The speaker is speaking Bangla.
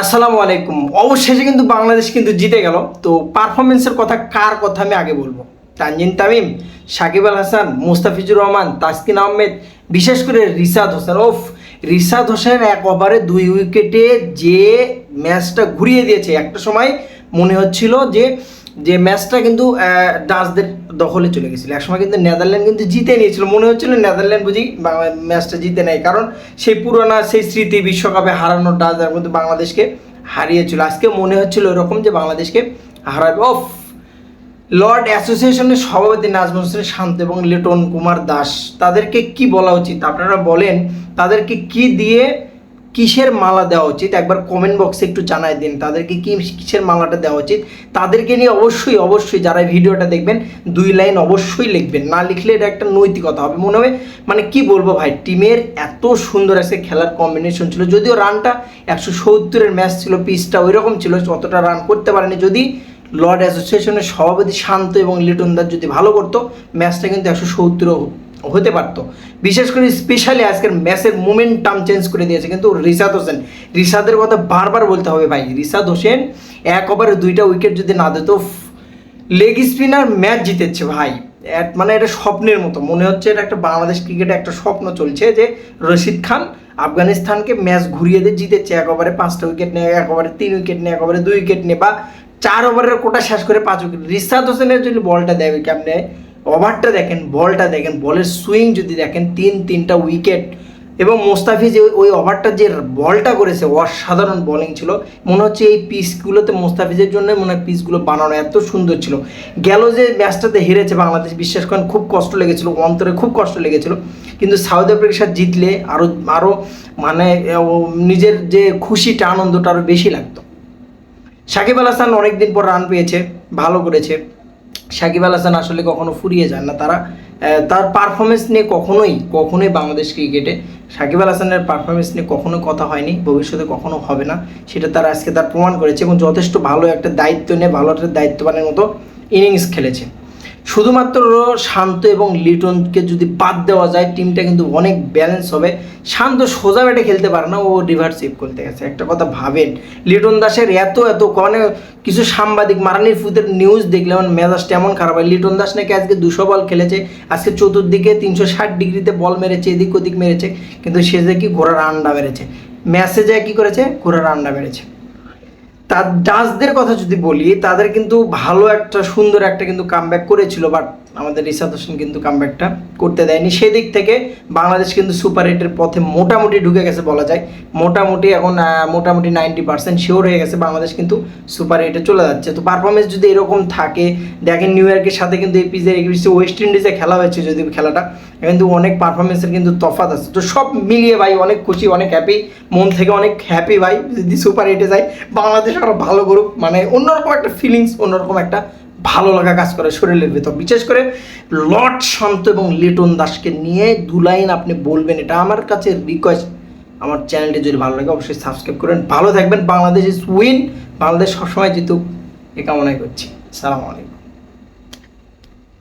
আসসালামু আলাইকুম। অবশেষে কিন্তু বাংলাদেশ কিন্তু জিতে গেল। তো পারফরমেন্সের কথা কার কথা আমি আগে বলব? তানজিন তামিম, সাকিব আল হাসান, মুস্তাফিজুর রহমান, তাসকিন আহমেদ, বিশেষ করে রিসাদ হোসেন। ওফ রিসাদ হোসেন এক ওভারে দুই উইকেটে যে ম্যাচটা ঘুরিয়ে দিয়েছে। একটা সময় মনে হচ্ছিল যে যে ম্যাচটা কিন্তু ডাচদের দখলে চলে গেছিল। একসময় কিন্তু নেদারল্যান্ড কিন্তু জিতে নিয়েছিল। মনে হচ্ছিল নেদারল্যান্ড বুঝি ম্যাচটা জিতে নেয়। কারণ সেই পুরোনো, সেই স্মৃতি বিশ্বকাপে হারানো ডাচদের কিন্তু বাংলাদেশকে হারিয়েছিল আজকে মনে হচ্ছিল এরকম যে বাংলাদেশকে হারাবে। অফ লর্ড অ্যাসোসিয়েশনের সভাপতি নাজমুল হোসেন শান্ত এবং লিটন কুমার দাস, তাদেরকে কি বলা উচিত? আপনারা বলেন, তাদেরকে কি দিয়ে কিসের মালা দেওয়া উচিত? একবার কমেন্ট বক্সে একটু জানাই দিন, তাদেরকে কি কিসের মালাটা দেওয়া উচিত? তাদেরকে নিয়ে অবশ্যই অবশ্যই যারা ভিডিওটা দেখবেন, দুই লাইন অবশ্যই লিখবেন। না লিখলে এটা একটা নৈতিকতা হবে। মনে হবে মানে কি বলব ভাই, টিমের এত সুন্দর আজকে খেলার কম্বিনেশন ছিল। যদিও রানটা একশো সত্তরের ম্যাচ ছিল, পিচটা ওই রকম ছিল, অতটা রান করতে পারেনি। যদি লর্ড অ্যাসোসিয়েশনের সভাপতি শান্ত এবং লিটন দাস যদি ভালো করতো ম্যাচটা কিন্তু একশো সত্তর হতে পারতো। বিশেষ করে স্পেশালি আজকের ম্যাচের মোমেন্টাম চেঞ্জ করে দিয়েছে কিন্তু রিসাদ হোসেন। রিসাদের কথা বারবার বলতে হবে ভাই। রিসাদ হোসেন এক ওভারে দুইটা উইকেট যদি না দিত লেগ স্পিনার ম্যাচ জিতেছে ভাই। মানে এটা স্বপ্নের মতো। মনে হচ্ছে এটা একটা বাংলাদেশ ক্রিকেটে একটা স্বপ্ন চলছে যে রশিদ খান আফগানিস্তানকে ম্যাচ ঘুরিয়ে দিয়ে জিতেছে। এক ওভারে পাঁচটা উইকেট নিয়ে, এক ওভারে তিন উইকেট নিয়ে, এক ওভারে দুই উইকেট নিয়ে বা চার ওভারের কোটা শেষ করে পাঁচ উইকেট রিসাদ হোসেনের যদি বলটা দেয় কেমনে? ওভারটা দেখেন, বলটা দেখেন, বলের সুইং যদি দেখেন, তিন, তিনটা উইকেট এবং মোস্তাফিজ ওই- ওই ওভারটা যে বলটা করেছে, অসাধারণ বোলিং ছিল। মনে হচ্ছে এই পিসগুলোতে মোস্তাফিজের জন্য মনে হয় পিসগুলো বানানো এত সুন্দর ছিল। গেল যে ম্যাচটাতে হেরেছে বাংলাদেশ, বিশ্বাস করেন, খুব কষ্ট লেগেছিল, অন্তরে খুব কষ্ট লেগেছিল। কিন্তু সাউথ আফ্রিকার জিতলে আরও আরও মানে নিজের যে খুশিটা, আনন্দটা আরও বেশি লাগতো। সাকিব আল হাসান অনেকদিন পর রান পেয়েছে, ভালো করেছে। সাকিব আল হাসান আসলে কখনো ফুরিয়ে যান না। তারা তার পারফরমেন্স নিয়ে কখনোই কখনোই বাংলাদেশ ক্রিকেটে সাকিব আল হাসানের পারফরমেন্স নিয়ে কখনো কথা হয়নি, ভবিষ্যতে কখনো হবে না। সেটা তার আজকে তার প্রমাণ করেছে এবং যথেষ্ট ভালো একটা দায়িত্ব নিয়ে, ভালো একটা দায়িত্ববানের মতো ইনিংস খেলেছে। শুধুমাত্র শান্ত এবং লিটনকে যদি বাদ দেওয়া যায়, টিমটা কিন্তু অনেক ব্যালেন্স হবে। শান্ত সোজা ব্যাটে খেলতে পারে না, ও রিভার্সিভ করতে গেছে। একটা কথা ভাবেন, লিটন দাসের এত এত মানে কিছু সাংবাদিক মারানির ফুদের নিউজ দেখলে আমার মেজাজটা এমন খারাপ হয়। লিটন দাস নাকি আজকে দুশো বল খেলেছে, আজকে চতুর্দিকে তিনশো ষাট ডিগ্রিতে বল মেরেছে, এদিক ওদিক মেরেছে, কিন্তু সে যে কি ঘোড়ার আন্ডা মেরেছে? ম্যাচে যায় কি করেছে? ঘোড়ার আন্ডা মেরেছে। তার ডাচদের কথা যদি বলি, তাদের কিন্তু ভালো একটা, সুন্দর একটা কিন্তু কামব্যাক করেছিল বাট আমাদের রিসাদ হোসেন কিন্তু কামব্যাকটা করতে দেয়নি। সেদিক থেকে বাংলাদেশ কিন্তু সুপার এইটের পথে মোটামুটি ঢুকে গেছে বলা যায়। মোটামুটি এখন মোটামুটি নাইনটি পার্সেন্ট শিওর হয়ে গেছে বাংলাদেশ কিন্তু সুপার এইটে চলে যাচ্ছে। তো পারফরমেন্স যদি এরকম থাকে, দেখেন নিউ ইয়র্কের সাথে কিন্তু এই পিজের ওয়েস্ট ইন্ডিজে খেলা হয়েছে যদি খেলাটা, কিন্তু অনেক পারফরমেন্সের কিন্তু তফাৎ আছে। তো সব মিলিয়ে ভাই, অনেক খুশি, অনেক হ্যাপি মন থেকে অনেক হ্যাপি ভাই, যদি সুপার এইটে যায়, বাংলাদেশ আরও ভালো করুক মানে অন্যরকম একটা ফিলিংস অন্যরকম একটা ভালো লাগা কাজ করে শরীরের ভেতর। বিশেষ করে লর্ড শান্ত এবং লিটন দাসকে নিয়ে দু লাইন আপনি বলবেন, এটা আমার কাছে রিকোয়েস্ট আমার চ্যানেলটি যদি ভালো লাগে, অবশ্যই সাবস্ক্রাইব করবেন। ভালো থাকবেন, বাংলাদেশ ইজ উইন বাংলাদেশ সবসময় জিতুক এ কামনাই করছি। সালাম আলাইকুম।